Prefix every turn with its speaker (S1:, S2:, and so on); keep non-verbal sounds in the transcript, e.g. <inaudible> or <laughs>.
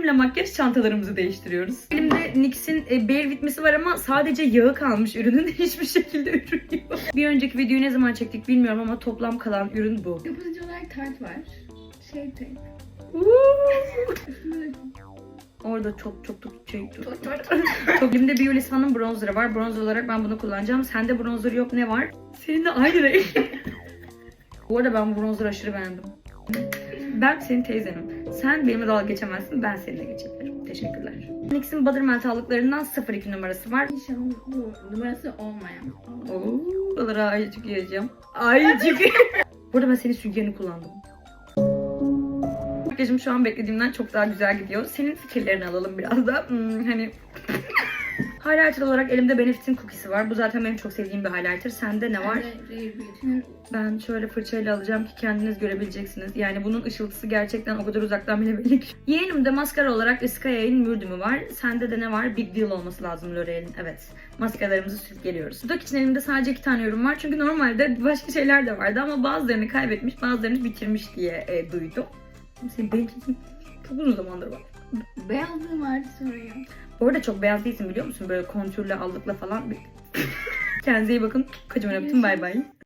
S1: benimle makyaj çantalarımızı değiştiriyoruz. Elimde NYX'in e, Bare Witmes'i var ama sadece yağı kalmış ürünün. <laughs> Hiçbir şekilde ürün yok. Bir önceki videoyu ne zaman çektik bilmiyorum ama toplam kalan ürün bu.
S2: Kapatıcı olarak tart var. Şey tape.
S1: Orada çok çok çok şey çok
S2: Çok, <laughs> çok.
S1: Elimde Biolisa'nın bronzerı var. Bronzer olarak ben bunu kullanacağım. Sende bronzer yok ne var? Senin de aynı renk. <laughs> bu arada ben bu bronzerı aşırı beğendim. Ben senin teyzenim. Sen benimle dalga geçemezsin. Ben seninle geçebilirim. Teşekkürler. NYX'in Butter Melt aldıklarından 02 numarası var.
S2: İnşallah bu numarası olmayan.
S1: Oo, buralara ayıcık yiyeceğim. Ayıcık. Burada ben senin süngerini kullandım. Makyajım şu an beklediğimden çok daha güzel gidiyor. Senin fikirlerini alalım biraz da. Hmm, hani Highlighter olarak elimde Benefit'in cookie'si var. Bu zaten benim çok sevdiğim bir highlighter. Sende ne var? Ben şöyle fırçayla alacağım ki kendiniz görebileceksiniz. Yani bunun ışıltısı gerçekten o kadar uzaktan bile belli ki. Yeğenimde maskara olarak Iskaya'nın mürdümü var. Sende de ne var? Big Deal olması lazım L'Oreal'in. Evet. Maskaralarımızı sürüp geliyoruz. Dudak için elimde sadece iki tane ürün var. Çünkü normalde başka şeyler de vardı ama bazılarını kaybetmiş, bazılarını bitirmiş diye e, duydum. Senin benimki çok uzun zamandır var.
S2: Beyazlığı vardı soruyor.
S1: Bu arada çok beyaz değilsin biliyor musun? Böyle kontürle, allıkla falan. <laughs> Kendinize iyi bakın. Kocaman öptüm. Bay bay.